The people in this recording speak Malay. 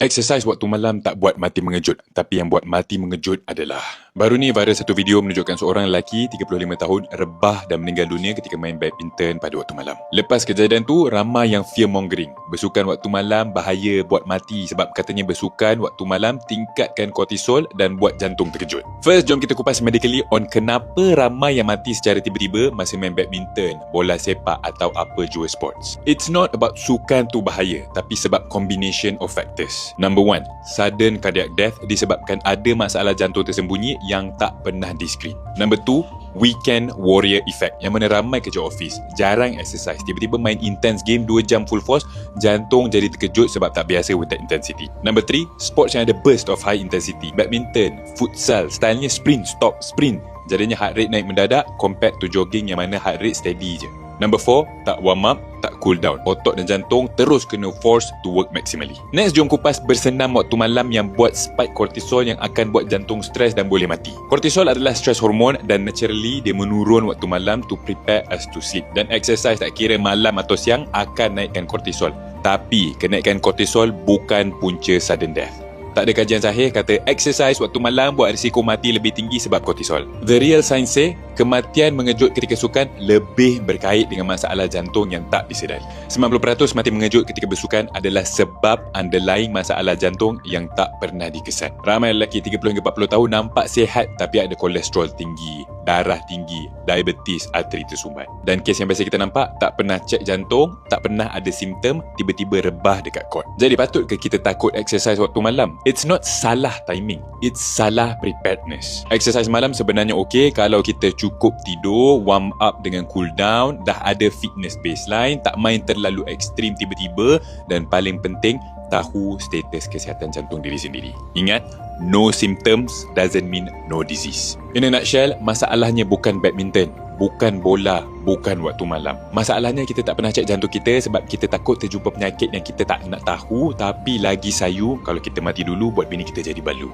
Exercise waktu malam tak buat mati mengejut, tapi yang buat mati mengejut adalah. Baru ni viral satu video menunjukkan seorang lelaki 35 tahun rebah dan meninggal dunia ketika main badminton pada waktu malam. Lepas kejadian tu, ramai yang fear mongering. Bersukan waktu malam bahaya buat mati sebab katanya bersukan waktu malam tingkatkan kortisol dan buat jantung terkejut. First, jom kita kupas medically on kenapa ramai yang mati secara tiba-tiba masa main badminton, bola sepak atau apa jua sports. It's not about sukan tu bahaya, tapi sebab combination of factors. Number one, sudden cardiac death disebabkan ada masalah jantung tersembunyi yang tak pernah diskrin. Number two, weekend warrior effect yang mana ramai kerja office, jarang exercise, tiba-tiba main intense game 2 jam full force, jantung jadi terkejut sebab tak biasa with that intensity. Number three, sports yang ada burst of high intensity, badminton, futsal, stylenya sprint, stop, sprint. Jadinya heart rate naik mendadak compared to jogging yang mana heart rate steady je. Number 4, tak warm up, tak cool down. Otot dan jantung terus kena force to work maximally. Next, jom kupas bersenam waktu malam yang buat spike kortisol yang akan buat jantung stres dan boleh mati. Kortisol adalah stress hormone dan naturally dia menurun waktu malam to prepare us to sleep. Dan exercise tak kira malam atau siang akan naikkan kortisol. Tapi, kenaikan kortisol bukan punca sudden death. Tak ada kajian sahih kata exercise waktu malam buat risiko mati lebih tinggi sebab kortisol. The real science say, kematian mengejut ketika sukan lebih berkait dengan masalah jantung yang tak disedari. 90% mati mengejut ketika bersukan adalah sebab underlying masalah jantung yang tak pernah dikesan. Ramai lelaki 30 hingga 40 tahun nampak sihat tapi ada kolesterol tinggi, darah tinggi, diabetes, arteri tersumbat. Dan kes yang biasa kita nampak, tak pernah cek jantung, tak pernah ada simptom, tiba-tiba rebah dekat kot. Jadi patut ke kita takut exercise waktu malam? It's not salah timing. It's salah preparedness. Exercise malam sebenarnya okey kalau kita cukup tidur, warm up dengan cool down, dah ada fitness baseline, tak main terlalu ekstrim tiba-tiba dan paling penting tahu status kesihatan jantung diri sendiri. Ingat, no symptoms doesn't mean no disease. In a nutshell, masalahnya bukan badminton, bukan bola, bukan waktu malam. Masalahnya kita tak pernah cek jantung kita sebab kita takut terjumpa penyakit yang kita tak nak tahu tapi lagi sayu kalau kita mati dulu buat bini kita jadi balu.